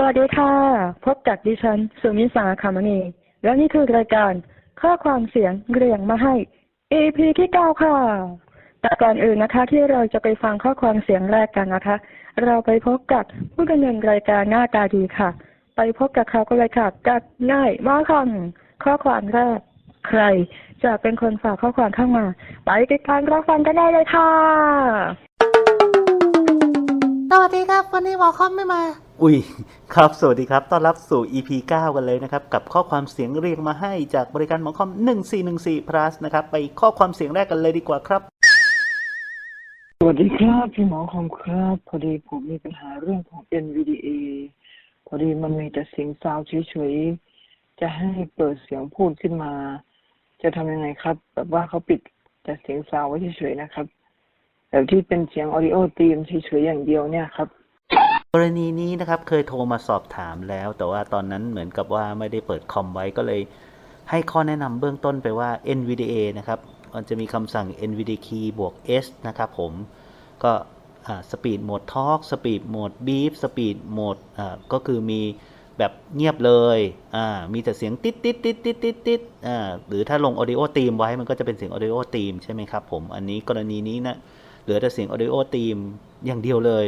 สวัสดีค่ะ พบกับดิฉันสุมิสาคามณีและนี่คือรายการข้อความเสียงเรียงมาให้ EP ที่เก้าค่ะ แต่ก่อนอื่นนะคะ ที่เราจะไปฟังข้อความเสียงแรกกันนะคะ เราไปพบกับผู้ดำเนินรายการหน้าตาดีค่ะ ไปพบกับเขาก็เลยค่ะกับง่ายมากค่ะข้อความแรก ใคร จะเป็นคนฝากข้อความเข้ามา ไปติดตามรับฟังกันได้เลยค่ะสวัสดีครับวันนี้หมอคอมไม่มา อุ้ยครับ สวัสดีครับ ต้อนรับสู่ EP 9 กันเลยนะครับ กับข้อความเสียงเรียงมาให้จากบริการหมอคอม 1414 plus นะครับ ไปข้อความเสียงแรกกันเลยดีกว่าครับ สวัสดีครับพี่หมอคอมครับ พอดีผมมีปัญหาเรื่องของ NVDA พอดีมันมีแต่เสียงซาวเฉยๆ จะให้เปิดเสียงพูดขึ้นมา จะทำยังไงครับ แบบว่าเขาปิดแต่เสียงซาวไว้เฉยๆนะครับ แบบที่เป็นเสียงออดิโอตีมเฉยๆอย่างเดียวเนี่ยครับ กรณีนี้นะครับเคยโทรมาสอบถามแล้ว แต่ว่าตอนนั้นเหมือนกับว่าไม่ได้เปิดคอมไว้ก็เลย ให้ข้อแนะนำเบื้องต้นไปว่า NVDA นะครับมันจะมีคำสั่ง NVDA key บวก S นะครับผมก็สปีดโหมดทอ k สปีดโหมดบีฟสปีดโหมดก็คือมีแบบเงียบเลยอ่ามีแต่เสียงติดติดติดติดติดติดอ่าหรือถ้าลง audio theme ไว้มันก็จะเป็นเสียง audio theme ใช่ไหมครับผม อันนี้กรณีนี้นะเหลือแต่เสียง audio theme อย่างเดียวเลย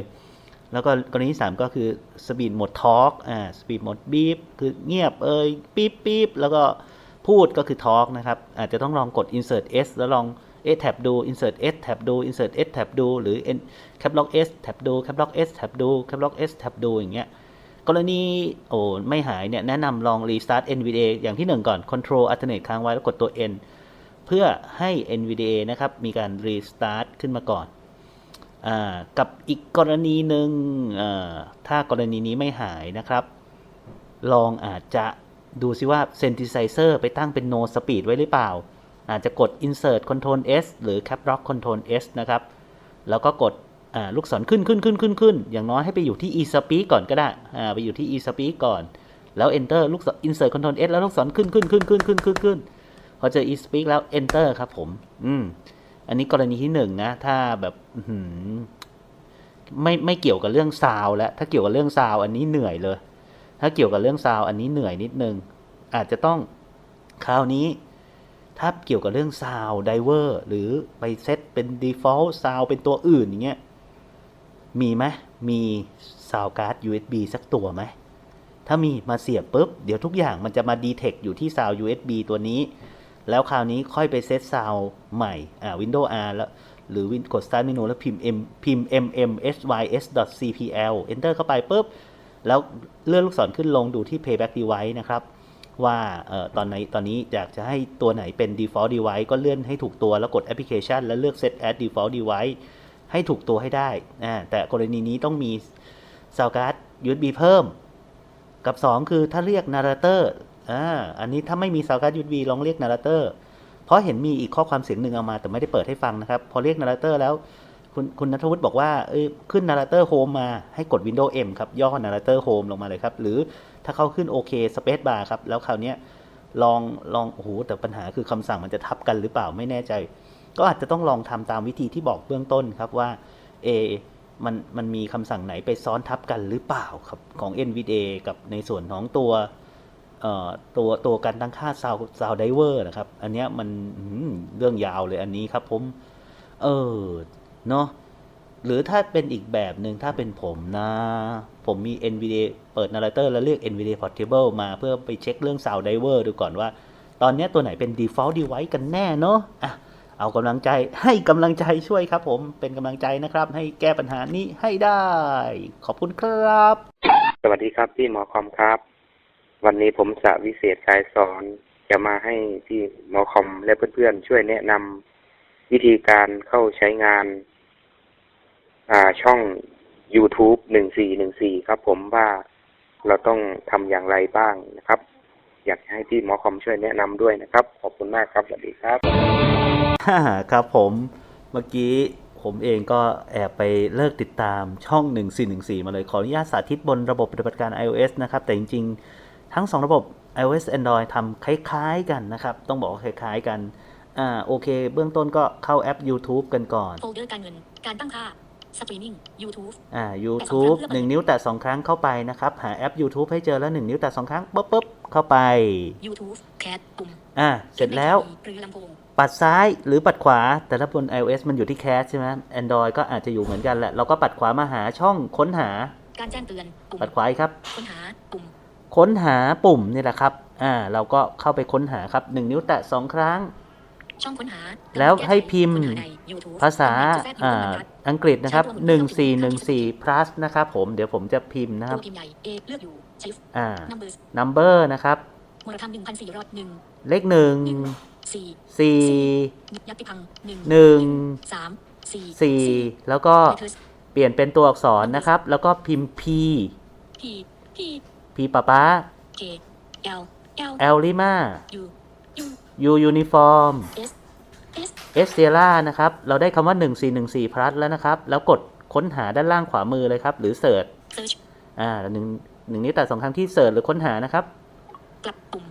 แล้วก็กรณีที่3ก็คือ speed mode talk อ่า speed mode beep คือเงียบเอ่ยปี๊บปี๊บแล้วก็พูดก็คือ talk นะครับ อาจจะต้องลองกด insert s แล้วลอง s tab ดู insert s tab ดู insert s tab ดู หรือ cap lock s tab ดู cap lock s tab ดู cap lock s tab ดูอย่างเงี้ยกรณีโอ้ไม่หายเนี่ยแนะนำลอง restart NVDA อย่างที่1ก่อน control alternate ค้างไว้แล้วกดตัว N เพื่อให้ NVDA นะครับมีการ restart ขึ้นมาก่อน กับอีกกรณีหนึ่งถ้ากรณีนี้ไม่หายนะครับ ลองอาจจะดูซิว่า synthesizer ไปตั้งเป็น no speed ไว้หรือเปล่า อาจจะกด insert control s หรือ cap lock control s นะครับ แล้วก็กดลูกศรขึ้นขึ้นขึ้นขึ้นขึ้น อย่างน้อยให้ไปอยู่ที่ e speak ก่อนก็ได้ ไปอยู่ที่ e speak ก่อน แล้ว enter ลูกศร insert control s แล้วลูกศรขึ้นขึ้นขึ้นขึ้นขึ้นขึ้นขึ้นพอเจอ e speak แล้ว enter ครับผม อืม อันนี้กรณีที่หนึ่งนะ ถ้าแบบไม่ไม่เกี่ยวกับเรื่องซาวแล้วถ้าเกี่ยวกับเรื่องซาวอันนี้เหนื่อยเลย ถ้าเกี่ยวกับเรื่องซาวอันนี้เหนื่อยนิดนึง อาจจะต้องคราวนี้ ถ้าเกี่ยวกับเรื่องซาวด์ไดเวอร์หรือไปเซตเป็น default ซาวเป็นตัวอื่นอย่างเงี้ยมีไหมมีซาวการ์ด USB สักตัวไหมถ้ามีมาเสียบปุ๊บ เดี๋ยวทุกอย่างมันจะมา detect อยู่ที่ซาว USB ตัวนี้ แล้วคราวนี้ค่อยไปเซตซาวใหม่ อ่า Windows R แล้ว หรือ Win กด Start Menu แล้วพิมพ์ M พิมพ์ mm sys cpl enter เข้าไปปุ๊บ แล้วเลื่อนลูกศรขึ้นลงดูที่ playback device นะครับ ว่าเอ่อตอนไหนตอนนี้อยากจะให้ตัวไหนเป็น default device ก็เลื่อนให้ถูกตัวแล้วกด application แล้วเลือก set as default device ให้ถูกตัวให้ได้อ่าแต่กรณีนี้ต้องมี sound card USB เพิ่ม กับ 2 คือถ้าเรียก narrator อ่าอันนี้ถ้าไม่มี sound card USB ลองเรียก narrator เพราะเห็นมีอีกข้อความเสียงหนึ่งเอามา แต่ไม่ได้เปิดให้ฟังนะครับ พอเรียก narrator แล้ว คุณคุณนัทวุฒิบอกว่าเอ้ยขึ้น narrator home มาให้กด Windows M ครับ ย่อ narrator home ลงมาเลยครับ หรือถ้าเขาขึ้นโอเค space bar ครับ แล้วคราวนี้ลองลองโอ้โหแต่ปัญหาคือคำสั่งมันจะทับกันหรือเปล่าไม่แน่ใจ ก็อาจจะต้องลองทำตามวิธีที่บอกเบื้องต้นครับว่าเอมันมันมีคำสั่งไหนไปซ้อนทับกันหรือเปล่าครับของ NVDA กับในส่วนของตัว ตัวตัวการตั้งค่าซาวซาวไดเวอร์นะครับ อันเนี้ยมันเรื่องยาวเลยอันนี้ครับผม เออ เนาะหรือถ้าเป็นอีกแบบหนึ่งถ้าเป็นผมนะ ผมมี NVDA เปิด narrator แล้วเรียก NVDA portable มาเพื่อไปเช็คเรื่อง sound diver ดูก่อนว่า ตอนนี้ตัวไหนเป็น default device กันแน่เนาะอะเอากำลังใจให้กำลังใจช่วยครับผมเป็นกำลังใจนะครับ ให้แก้ปัญหานี้ให้ได้ ขอบคุณครับ สวัสดีครับพี่หมอคอมครับ วันนี้ผมจะวิเศษกายสอนจะมาให้พี่หมอคอมและเพื่อนๆช่วยแนะนำวิธีการเข้าใช้งาน อ่าช่อง YouTube หนึ่งสี่หนึ่งสี่ครับผมว่าเราต้องทำอย่างไรบ้างนะครับ อยากให้พี่หมอคอมช่วยแนะนำด้วยนะครับ ขอบคุณมากครับสวัสดีครับครับผมเมื่อกี้ผมเองก็แอบไปเลิกติดตามช่อง 1414 มาเลย ขออนุญาตสาธิตบนระบบปฏิบัติการ iOS นะครับ แต่จริง ๆ ทั้ง 2 ระบบ iOS Android ทำคล้ายๆกันนะครับ ต้องบอกว่าคล้ายๆกัน อ่าโอเค เบื้องต้นก็เข้าแอป YouTube กันก่อนโฟลเดอร์การเงิน การตั้งค่าสตรีมมิ่ง YouTube อ่า YouTube หนึ่งนิ้วแตะสองครั้งเข้าไปนะครับ หาแอป YouTube ให้เจอแล้วหนึ่งนิ้วแตะสองครั้งปุ๊บปุ๊บเข้าไป YouTube แคทปุ่มอ่า เสร็จแล้วหรือลำโพงปัดซ้ายหรือปัดขวา แต่ถ้าบน iOS มันอยู่ที่ Cache ใช่ไหม Android ก็อาจจะอยู่เหมือนกันแหละ เราก็ปัดขวามาหาช่องค้นหา การแจ้งเตือนปุ่มปัดขวาอีกครับ ค้นหาปุ่ม ค้นหาปุ่มนี่แหละครับ อ่า เราก็เข้าไปค้นหาครับหนึ่งนิ้วแตะสองครั้ง ช่องค้นหา แล้วให้พิมพ์ค้นหาใน YouTube ภาษาแทรกอ่าบรรทัดอังกฤษนะครับ1414 plus นะครับผม เดี๋ยวผมจะพิมพ์นะครับตัวพิมพ์ใหญ่ A เลือกอยู่ Shift อ่า Numbers number นะครับมูลค่าหนึ่งพันสี่ร้อยหนึ่งเลขหนึ่งสี่สี่ยัตติพังหนึ่งหนึ่งสามสี่สี่แล้วก็ Letters เปลี่ยนเป็นตัวอักษรนะครับ แล้วก็พิมพ์ P P P P ป้าป้า K L L L ลิมา U U U uniform S S S Sierra นะครับ เราได้คำว่า 1414 plus แล้วนะครับ แล้วกดค้นหาด้านล่างขวามือเลยครับ หรือ search Search อ่าหนึ่งหนึ่งนิ้วแต่สองครั้งที่ search หรือค้นหานะครับ กลับปุ่ม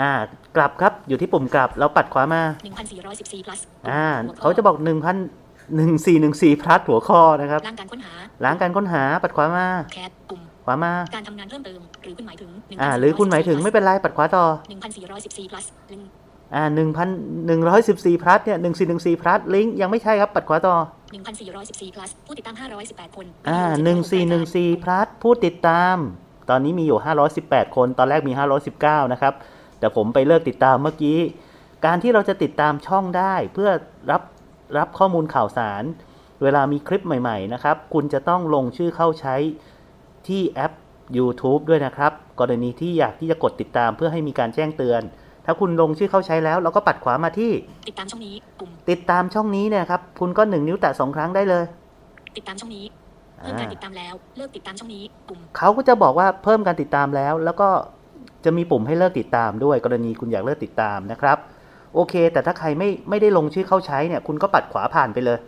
อ่ากลับครับอยู่ที่ปุ่มกลับ เราปัดขวามาหนึ่งพันสี่ร้อยสิบสี่ plus อ่าหัวข้เขาจะบอก1 0 1414 plus หัวข้อนะครับ ล้างการค้นหาล้างการค้นหาปัดขวามา แคทปุ่ม ขวามา การทำงานเพิ่มเติมหรือคุณหมายถึงอ่าหรือคุณหมายถึงไม่เป็นไรปัดขวาต่อหนึ่งพันสี่ร้อยสิบสี่ plus ลิงอ่า1,114 plus เนี่ย1414 plus ลิงก์ยังไม่ใช่ครับปัดขวาต่อหนึ่งพันสี่ร้อยสิบสี่ plus ผู้ติดตามห้าร้อยสิบแปดคนอ่าวิดีโอสิบหกรายการ1414 plus ผู้ติดตาม ตอนนี้มีอยู่518คน ตอนแรกมี519นะครับ แต่ผมไปเลิกติดตามเมื่อกี้ การที่เราจะติดตามช่องได้ เพื่อรับรับข้อมูลข่าวสาร เวลามีคลิปใหม่ ๆ นะครับ คุณจะต้องลงชื่อเข้าใช้ ที่แอป YouTube ด้วยนะครับ กรณีที่อยากที่จะกดติดตามเพื่อให้มีการแจ้งเตือน ถ้าคุณลงชื่อเข้าใช้แล้วเราก็ปัดขวามาที่ ติดตามช่องนี้ปุ่มติดตามช่องนี้เนี่ยครับ คุณก็หนึ่งนิ้วแตะสองครั้งได้เลย ติดตามช่องนี้เพิ่มการติดตามแล้วเลิกติดตามช่องนี้ปุ่มเขาก็จะบอกว่าเพิ่มการติดตามแล้ว แล้วก็จะมีปุ่มให้เลิกติดตามด้วย กรณีคุณอยากเลิกติดตามนะครับ โอเค แต่ถ้าใครไม่ไม่ได้ลงชื่อเข้าใช้เนี่ย คุณก็ปัดขวาผ่านไปเลย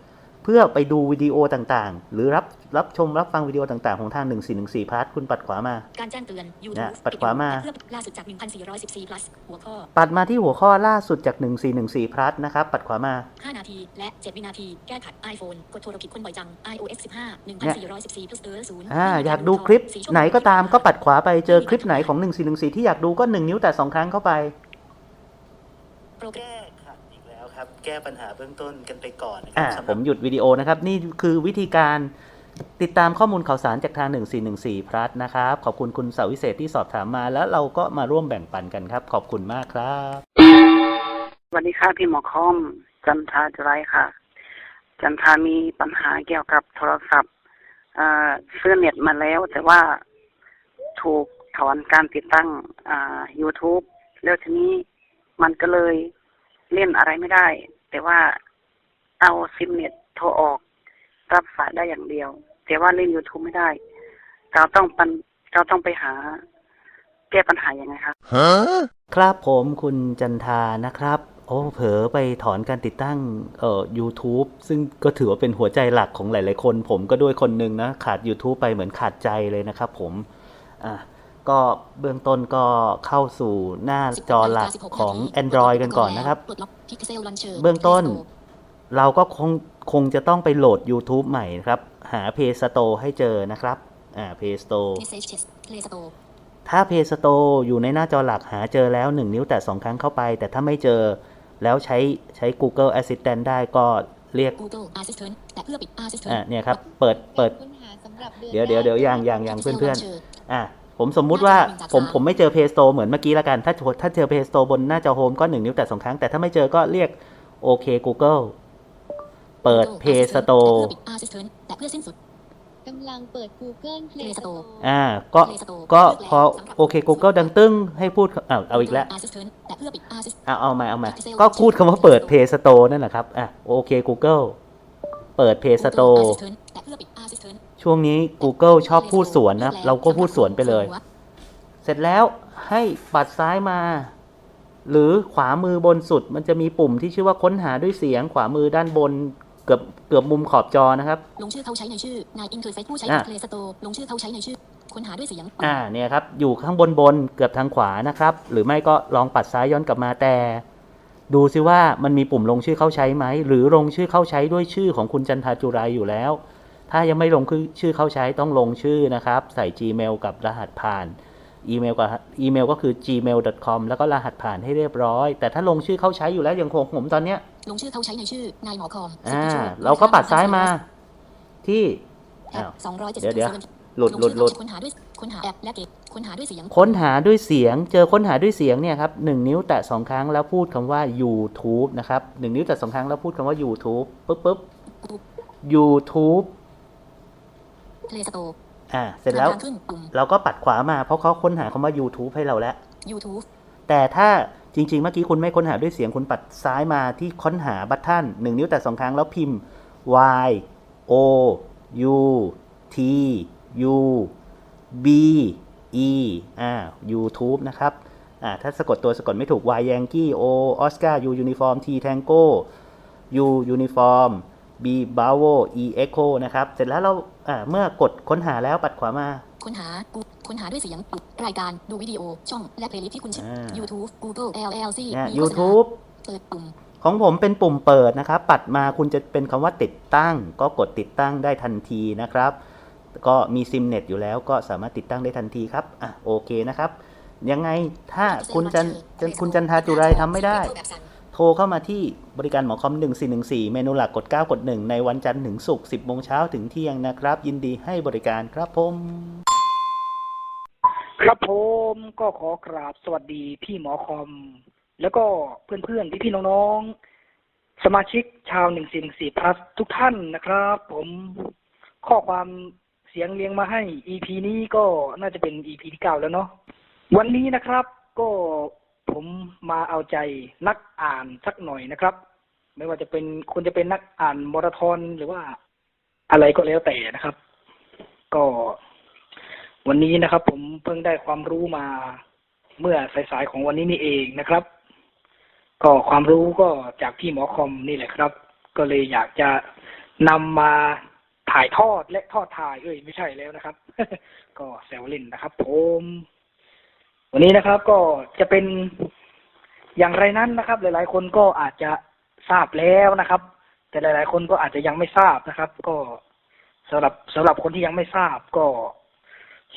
เพื่อไปดูวิดีโอต่างๆ หรือรับรับชมรับฟังวิดีโอต่างๆ ของทาง 1414พาร์ทคุณปัดขวามา การแจ้งเตือนนะ YouTube ปัดขวามาเพื่อล่าสุดจาก 1,414 plus หัวข้อ ปัดมาที่หัวข้อล่าสุดจาก 1414พาร์ทนะครับ ปัดขวามา 5 นาที และ 7 วินาที แก้ไข iPhone กดโทรผิดคนบ่อยจัง iOS 15 1,414 plus เออ0อ่าอยากดูคลิปไหนก็ตามก็ปัดขวาไปเจอคลิปไหนของ 1414 ที่อยากดูก็ 1 นิ้วแต่สองครั้งเข้าไปโปรแกร มแก้ขัดอีกแล้วครับ แก้ปัญหาเบื้องต้นกันไปก่อนนะครับผมหยุดวิดีโอนะครับ นี่คือวิธีการติดตามข้อมูลข่าวสารจากทาง 1414 พลัสนะครับ ขอบคุณคุณสาวิเศษที่สอบถามมาแล้วเราก็มาร่วมแบ่งปันกันครับ ขอบคุณมากครับ สวัสดีค่ะพี่หมอคอม จันทาจุไรค่ะ จันทามีปัญหาเกี่ยวกับโทรศัพท์อ่าซื้อเน็ตมาแล้ว แต่ว่าถูกถอนการติดตั้งอ่า YouTube แล้วทีนี้มันก็เลย เล่นอะไรไม่ได้ แต่ว่าเอาซิมเน็ตโทรออก รับสายได้อย่างเดียว แต่ว่าเล่น YouTube ไม่ได้ เราต้องปันเราต้องไปหาแก้ปัญหายังไงคะครับผมคุณจันทานะครับ โอ้เผลอไปถอนการติดตั้งเอ่อ YouTube ซึ่งก็ถือว่าเป็นหัวใจหลักของหลาย ๆ คน ผมก็ด้วยคนหนึ่งนะ ขาด YouTube ไปเหมือนขาดใจเลยนะครับผม อะ ก็เบื้องต้นก็เข้าสู่หน้าจอหลักของ Android กันก่อนนะครับปลดล็อก Pixel Launcher เบื้องต้น Play Store เราก็คงคงจะต้องไปโหลด YouTube ใหม่นะครับ หา Play Store ให้เจอนะครับ อ่า Play Store Message Chest Play Store ถ้า Play Store อยู่ในหน้าจอหลักหาเจอแล้ว 1 นิ้วแต่ 2 ครั้งเข้าไป แต่ถ้าไม่เจอแล้วใช้ใช้ Google Assistant ได้ก็เรียก Google Assistant แต่เพื่อปิด Assistant อ่าเนี่ยครับ เปิดเปิดค้นหาสำหรับเดือนเดี๋ยวเดี๋ยวเดี๋ยวแรกอย่างอย่างอย่าง Pixel เพื่อน Launcher ๆอะ ผมสมมุติว่าผมผมไม่เจอ Play Store เหมือนเมื่อกี้ละกัน ถ้าถ้าเจอ Play Store บนหน้าจอ Home ก็1นิ้วแต่2ครั้ง แต่ถ้าไม่เจอก็เรียกโอเค Google เปิด Google Play Assistant Store แต่เพื่อปิด Assistant แต่เพื่อสิ้นสุดกำลังเปิด Google Play Play Store Store อ่า ก็ Play Store ก็เลือกแล้วพอสำหรับโอเค Google ดังตึ้งให้พูดอ้าวเอาอีกแล้ว Google Assistant แต่เพื่อปิด Assistant เอาเอามาเอามา Pixel ก็พูดคำว่าเปิด Play Store นั่นแหละครับ อะ โอเค Google เปิด Play Google Store Assistant แต่เพื่อปิด Assistant ช่วงนี้ Google ชอบพูดสวนนะครับ เราก็พูดสวนไปเลย เสร็จแล้วให้ปัดซ้ายมา หรือขวามือบนสุด มันจะมีปุ่มที่ชื่อว่าค้นหาด้วยเสียงขวามือด้านบนเกือบเกือบมุมขอบจอนะครับ ลงชื่อเข้าใช้ในชื่อนายอินเทอร์เฟซผู้ใช้อะ Play Store ลงชื่อเข้าใช้ในชื่อค้นหาด้วยเสียงอ่าเนี่ยครับ อยู่ข้างบนบนเกือบทางขวานะครับ หรือไม่ก็ลองปัดซ้ายย้อนกลับมาแต่ ดูซิว่ามันมีปุ่มลงชื่อเข้าใช้ไหมหรือลงชื่อเข้าใช้ด้วยชื่อของคุณจันทาจุไรอยู่แล้ว ถ้ายังไม่ลงชื่อเข้าใช้ต้องลงชื่อนะครับ ใส่ Gmail กับรหัสผ่านอีเมลกับอีเมลก็คือ gmail.com แล้วก็รหัสผ่านให้เรียบร้อย แต่ถ้าลงชื่อเข้าใช้อยู่แล้วอย่างของผมตอนเนี้ยลงชื่อเขาใช้ในชื่อนายหมอคอมอ่าเราก็ปัดซ้ายมาที่แออ้าปวสองร้อยเจ็ดเดี๋สิยวบเดี๋ยวหลุดหลุดหลุดค้นหาด้วยค้นหาแอปและเก็บค้นหาด้วยเสียงค้นหาด้วยเสียง เจอค้นหาด้วยเสียงเนี่ยครับหนึ่งนิ้วแตะสองครั้งแล้วพูดคำว่า YouTube นะครับหนึ่งนิ้วแตะสองครั้งแล้วพูดคำว่า YouTube ปุ๊บปุ๊บ YouTube เพลย์สโตร์อ่า เสร็จแล้วทางขึ้นปุ่มเราก็ปัดขวามาเพราะเขาค้นหาคำว่า YouTube ให้เราแล้ว YouTube แต่ถ้าจริง ๆ เมื่อกี้คุณไม่ค้นหาด้วยเสียงคุณปัดซ้ายมาที่ค้นหาบัตทันหนึ่งนิ้วแต่สองครั้งแล้วพิมพ์ y o u t u b e อ่า YouTube นะครับอ่าถ้าสะกดตัวสะกดไม่ถูก y Yankee o Oscar u Uniform t Tango u Uniform b Bravo e Echo นะครับ เสร็จแล้วเรา อ่าเมื่อกดค้นหาแล้วปัดขวามา ค้นหากูค้นหาด้วยเสียงปุ่มรายการดูวิดีโอช่องและเพลย์ลิสต์ที่คุณชื่อ อ่า YouTube Google LLC เนี่ย มีโฆษณา YouTube เปิดปุ่ม ของผมเป็นปุ่มเปิดนะครับ ปัดมาคุณจะเป็นคำว่าติดตั้ง ก็กดติดตั้งได้ทันทีนะครับ ก็มีซิมเน็ตอยู่แล้วก็สามารถติดตั้งได้ทันทีครับอะโอเคนะครับ ยังไงถ้าคุณจันจันคุณจันทาจุไรทำไม่ได้โท รเข้ามาที่บริการหมอคอม 1414 เมนูหลักกด 9 กด 1 ในวันจันทร์ถึงศุกร์10โมงเช้าถึงเที่ยงนะครับ ยินดีให้บริการครับผม ครับผมก็ขอกราบสวัสดีพี่หมอคอม แล้วก็เพื่อนๆพี่ๆน้องๆ สมาชิกชาวหนึ่งสี่หนึ่งสี่พลัสทุกท่านนะครับ ผมข้อความเสียงเรียงมาให้ EP นี้ก็น่าจะเป็น EP ที่เก้าแล้วเนาะวันนี้นะครับ ก็ ผมมาเอาใจนักอ่านสักหน่อยนะครับ ไม่ว่าจะเป็นคนจะเป็นนักอ่านมาราธอนหรือว่าอะไรก็แล้วแต่นะครับ ก็ วันนี้นะครับ ผมเพิ่งได้ความรู้มาเมื่อสายๆของวันนี้นี่เองนะครับ ก็ความรู้ก็จากพี่หมอคอมนี่แหละครับ ก็เลยอยากจะนำมาถ่ายทอดและทอดถ่ายเอ้ยไม่ใช่แล้วนะครับ ก็แซวเล่นนะครับ ผม วันนี้นะครับก็จะเป็นอย่างไรนั้นนะครับ หลาย ๆ คนก็อาจจะทราบแล้วนะครับ แต่หลาย ๆ คนก็อาจจะยังไม่ทราบนะครับ ก็สำหรับสำหรับคนที่ยังไม่ทราบก็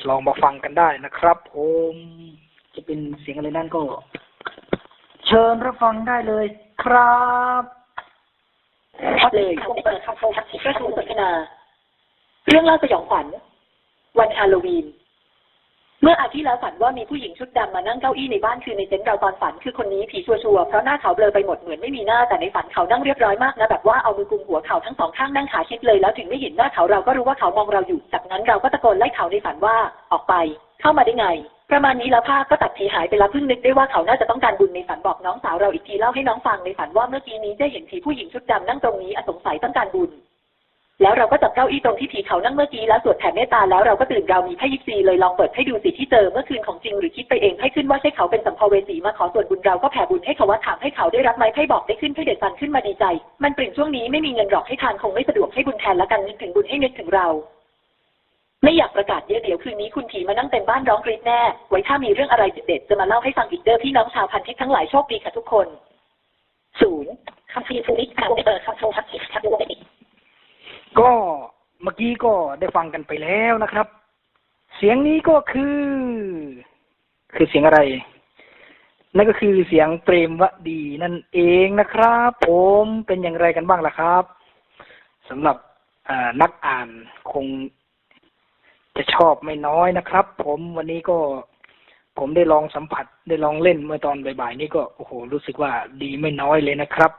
ลองมาฟังกันได้นะครับผมจะเป็นเสียงอะไรนั่นก็ เชิญรับฟังได้เลยครับเลยคงเปิดคำโฟกัสกระทูสนา เรื่องเล่าสยองขวัญวันฮาโลวีน เมื่ออาทิตย์แล้วฝันว่ามีผู้หญิงชุดดำมานั่งเก้าอี้ในบ้านคือในเต็นท์เราตอนฝันคือคนนี้ผีชัวร์ๆเพราะหน้าเขาเบลอไปหมดเหมือนไม่มีหน้าแต่ในฝันเขานั่งเรียบร้อยมากนะแบบว่าเอามือกุมหัวเขาทั้งสองข้างนั่งขาชิดเลยแล้วถึงไม่เห็นหน้าเขาเราก็รู้ว่าเขามองเราอยู่จากนั้นเราก็ตะโกนไล่เขาในฝันว่าออกไป เข้ามาได้ไงประมาณนี้แล้วภาพก็ตัดทีหายไปแล้วเพิ่งนึกได้ว่าเขาน่าจะต้องการบุญในฝันบอกน้องสาวเราอีกทีเล่าให้น้องฟังในฝันว่าเมื่อกี้นี้ได้เห็นผีผู้หญิงชุดดำนั่งตรงนี้อสงสัยต้องการบุญ แล้วเราก็จับเก้าอี้ตรงที่ผีเขานั่งเมื่อกี้แล้วสวดแผ่เมตตาแล้วเราก็ตื่นเรามีไพ่ยิปซีเลยลองเปิดให้ดูสิที่เจอเมื่อคืนของจริงหรือคิดไปเองให้ขึ้นว่าใช่เขาเป็นสัมภเวสีมาขอส่วนบุญเราก็แผ่บุญให้เขาว่าถามให้เขาได้รับไหมไพ่บอกได้ขึ้นให้เด็ดฟันขึ้นมาดีใจ มันปริ่มช่วงนี้ไม่มีเงินหรอกให้ทานคงไม่สะดวกให้บุญแทนละกันนึกถึงบุญให้นึกถึงเรา ไม่อยากประกาศเยอะเดี๋ยวคืนนี้คุณผีมานั่งเต็มบ้านร้องกรีดแน่ ไว้ถ้ามีเรื่องอะไรเด็ดๆจะมาเล่าให้ฟังอีกเด้อพี่น้องชาวพันทิพย์ทั้งหลายโชคดีค่ะทุกคนศูนย์คำพีฟูนิสคำเปิดคำโฟกัสคำดูไป ก็เมื่อกี้ก็ได้ฟังกันไปแล้วนะครับ เสียงนี้ก็คือ คือเสียงอะไร นั่นก็คือเสียงเปรมวดีนั่นเองนะครับ ผมเป็นอย่างไรกันบ้างล่ะครับสำหรับนักอ่านคงจะชอบไม่น้อยนะครับ ผมวันนี้ก็ผมได้ลองสัมผัสได้ลองเล่นเมื่อตอนบ่ายๆ นี่ก็โอ้โหรู้สึกว่าดีไม่น้อยเลยนะครับ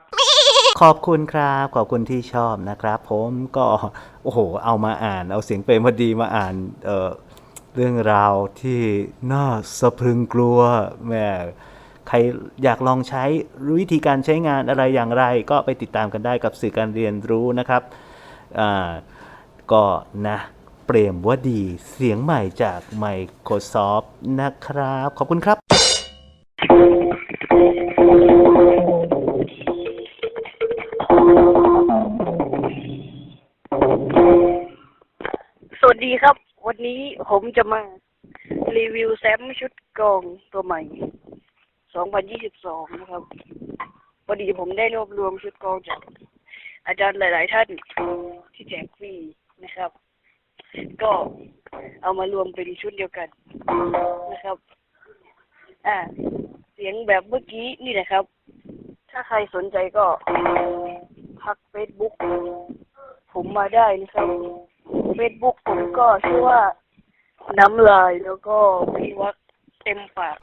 ขอบคุณครับ ขอบคุณที่ชอบนะครับ ผมก็โอ้โห เอามาอ่าน เอาเสียงเปรมพอดีมาอ่านเเรื่องราวที่น่าสะพรึงกลัวแหม่ใครอยากลองใช้วิธีการใช้งานอะไรอย่างไร ก็ไปติดตามกันได้กับสื่อการเรียนรู้นะครับก็นะเปรมวดีเสียงใหม่จาก Microsoft นะครับ ขอบคุณครับ วัสดีครับ วันนี้ผมจะมารีวิวแซมชุดกองตัวใหม่ 2022 นะครับพอดีผมได้รวบรวมชุดกองจากอาจารย์หลาย ๆ ท่านที่แจกฟรีนะครับ ก็เอามารวมเป็นชุดเดียวกันนะครับ อ่า เสียงแบบเมื่อกี้นี่แหละครับ ถ้าใครสนใจก็ทักเฟซบุ๊กผมมาได้นะครับ เฟซบุ๊กผมก็ชื่อว่า น้ำลายแล้วก็พี่วักเต็มปาก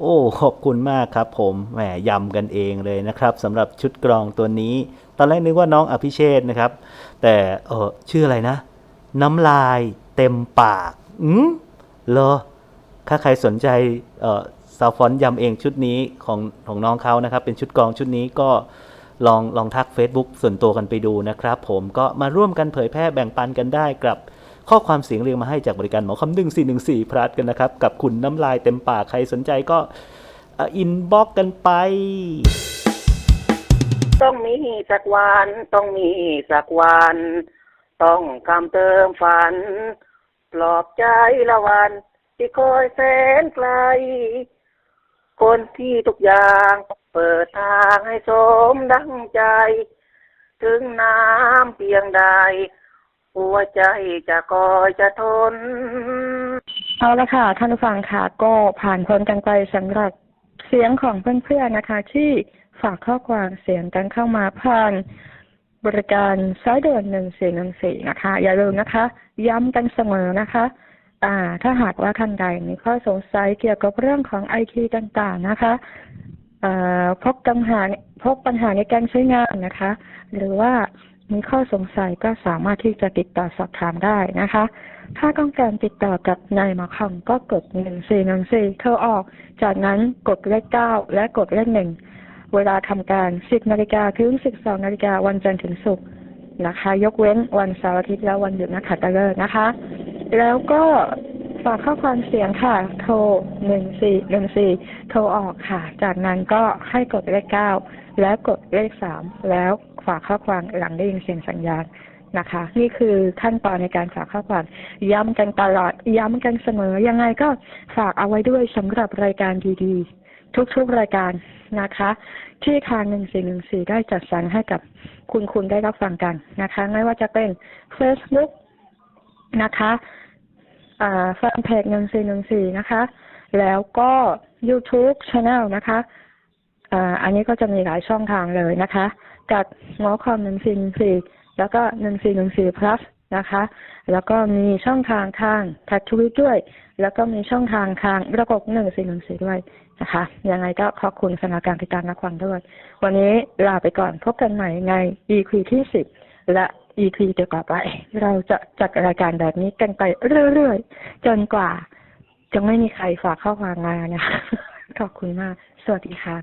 โอ้ขอบคุณมากครับผมแหมยำกันเองเลยนะครับสำหรับชุดกรองตัวนี้ ตอนแรกนึกว่าน้องอภิเชษฐ์นะครับ แต่เออชื่ออะไรนะ น้ำลายเต็มปากอืมเหรอถ้าใครสนใจเอ่อซาวฟอนต์ยำเองชุดนี้ของของน้องเขานะครับ เป็นชุดกรองชุดนี้ก็ ลองลองทัก Facebook ส่วนตัวกันไปดูนะครับ ผมก็มาร่วมกันเผยแพร่แบ่งปันกันได้กับข้อความเสียงเรียงมาให้จากบริการหมอคำดึง414พลัดกันนะครับ กับคุณน้ำลายเต็มปากใครสนใจก็อินบ็อกกันไป ต้องมีสักวัน ต้องมีสักวัน ต้องคำเติมฝัน ปลอบใจละวัน ที่คอยแสนไกล คนที่ทุกอย่าง เปิดทางให้สมดังใจ ถึงน้ำเพียงใด หัวใจจะคอยจะทน เอาละค่ะ ท่านผู้ฟังค่ะ ก็ผ่านพ้นกันไปสำหรับเสียงของเพื่อนๆนะคะ ที่ฝากข้อความเสียงกันเข้ามาผ่านบริการสายด่วนหนึ่งสี่หนึ่งสี่นะคะ อย่าลืมนะคะ ย้ำกันเสมอนะคะ อ่า ถ้าหากว่าท่านใดมีข้อสงสัยเกี่ยวกับเรื่องของไอทีต่างๆนะคะ พบปัญหาพบปัญหาในการใช้งานนะคะ หรือว่ามีข้อสงสัยก็สามารถที่จะติดต่อสอบถามได้นะคะ ถ้าต้องการติดต่อกับนายหมอคำก็กดหนึ่งสี่หนึ่งสี่โทรออก จากนั้นกดเลขเก้าและกดเลขหนึ่งเวลาทำการสิบนาฬิกาถึงสิบสองนาฬิกาวันจันทร์ถึงศุกร์นะคะ ยกเว้นวันเสาร์อาทิตย์และวันหยุดนักขัตฤกษ์นะคะ แล้วก็ ฝากข้อความเสียงค่ะ โทรหนึ่งสี่หนึ่งสี่โทรออกค่ะ จากนั้นก็ให้กดเลขเก้าและกดเลขสามแล้วฝากข้อความหลังได้ยินเสียงสัญญาณนะคะ นี่คือขั้นตอนในการฝากข้อความ ย้ำกันตลอด ย้ำกันเสมอ ยังไงก็ฝากเอาไว้ด้วยสำหรับรายการดีๆ ทุกๆรายการนะคะ ที่ทางหนึ่งสี่หนึ่งสี่ได้จัดสรรให้กับคุณคุณได้รับฟังกันนะคะ ไม่ว่าจะเป็น Facebook นะคะ แฟนเพจหนึ่งสี่หนึ่งสี่นะคะ แล้วก็ YouTube Channel นะคะอ่าอันนี้ก็จะมีหลายช่องทางเลยนะคะกับงอคอมหนึ่งสี่หนึ่งสี่แล้วก็หนึ่งสี่หนึ่งสี่ plus นะคะ แล้วก็มีช่องทางทางทัทวิตด้วย แล้วก็มีช่องทางทางระบบหนึ่งสี่หนึ่งสี่ด้วยนะคะ ยังไงก็ขอบคุณสำหรับการติดตามรับฟังด้วย วันนี้ลาไปก่อนพบกันใหม่ใน EP ที่สิบและ EP ต่อไป เราจะจัดรายการแบบนี้กันไปเรื่อยๆ จนกว่า จะไม่มีใครฝากข้อความมานะคะขอบคุณมาก สวัสดีค่ะ